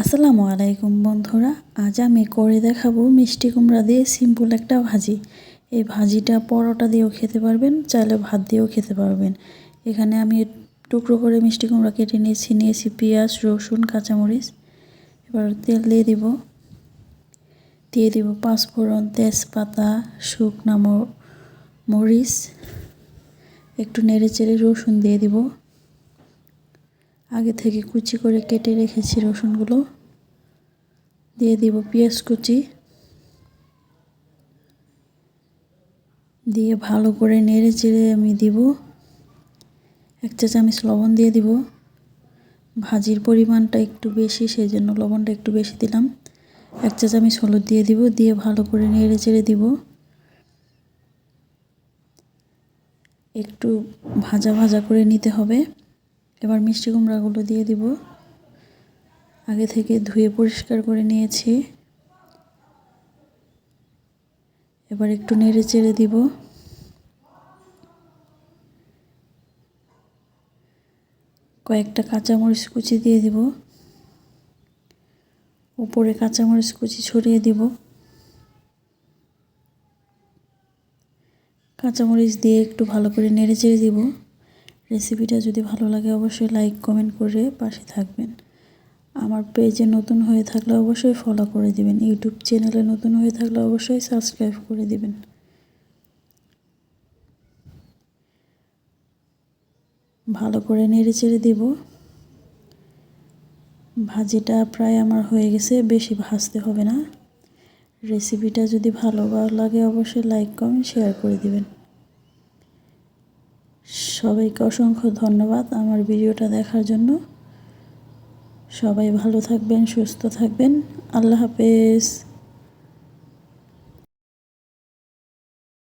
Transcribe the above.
আসসালামু আলাইকুম বন্ধুরা, আজ আমি করে দেখাবো মিষ্টি কুমড়া দিয়ে সিম্পল একটা ভাজি। এই ভাজিটা পরোটা দিয়েও খেতে পারবেন, চাইলে ভাত দিয়েও খেতে পারবেন। এখানে আমি টুকরো করে মিষ্টি কুমড়া কেটে নিয়েছি নিয়েছি পেঁয়াজ, রসুন, কাঁচামরিচ। এবার তেল দিয়ে দিব। দিয়ে দিব পাঁচফোড়ন তেজপাতা, শুকনা মরিচ। একটু নেড়ে চেড়ে রসুন দিয়ে দিব। আগে থেকে কুচি করে কেটে রেখেছি রসুনগুলো। দিয়ে দিব পেঁয়াজ কুচি। দিয়ে ভালো করে নেড়ে চেড়ে আমি দিব। এক চা চামচ লবণ দিয়ে দিব। ভাজির পরিমাণটা একটু বেশি সেই জন্য লবণটা একটু বেশি দিলাম। এক চা চামচ হলুদ দিয়ে দিব, দিয়ে ভালো করে নেড়ে চেড়ে দিব। একটু ভাজা ভাজা করে নিতে হবে। এবার মিষ্টি কুমড়াগুলো দিয়ে দিব। আগে থেকে ধুয়ে পরিষ্কার করে নিয়েছি। এবার একটু নেড়ে চেড়ে দিব। কয়েকটা কাঁচামরিচ কুচি দিয়ে দিব। উপরে কাঁচামরিচ কুচি ছড়িয়ে দিব। কাঁচামরিচ দিয়ে একটু ভালো করে নেড়ে চেড়ে দিব। রেসিপিটা যদি ভালো লাগে অবশ্যই লাইক কমেন্ট করে পাশে থাকবেন। আমার পেজে নতুন হয়ে থাকলে অবশ্যই ফলো করে দিবেন। ইউটিউব চ্যানেলে নতুন হয়ে থাকলে অবশ্যই সাবস্ক্রাইব করে দিবেন। ভালো করে নেড়ে চেড়ে দিব। ভাজিটা প্রায় আমার হয়ে গেছে, বেশি ভাজতে হবে না। রেসিপিটা যদি ভালো লাগে অবশ্যই লাইক কমেন্ট শেয়ার করে দিবেন। সবাইকে অসংখ্য ধন্যবাদ আমার ভিডিওটা দেখার জন্য। সবাই ভালো থাকবেন সুস্থ থাকবেন। আল্লাহ হাফেজ।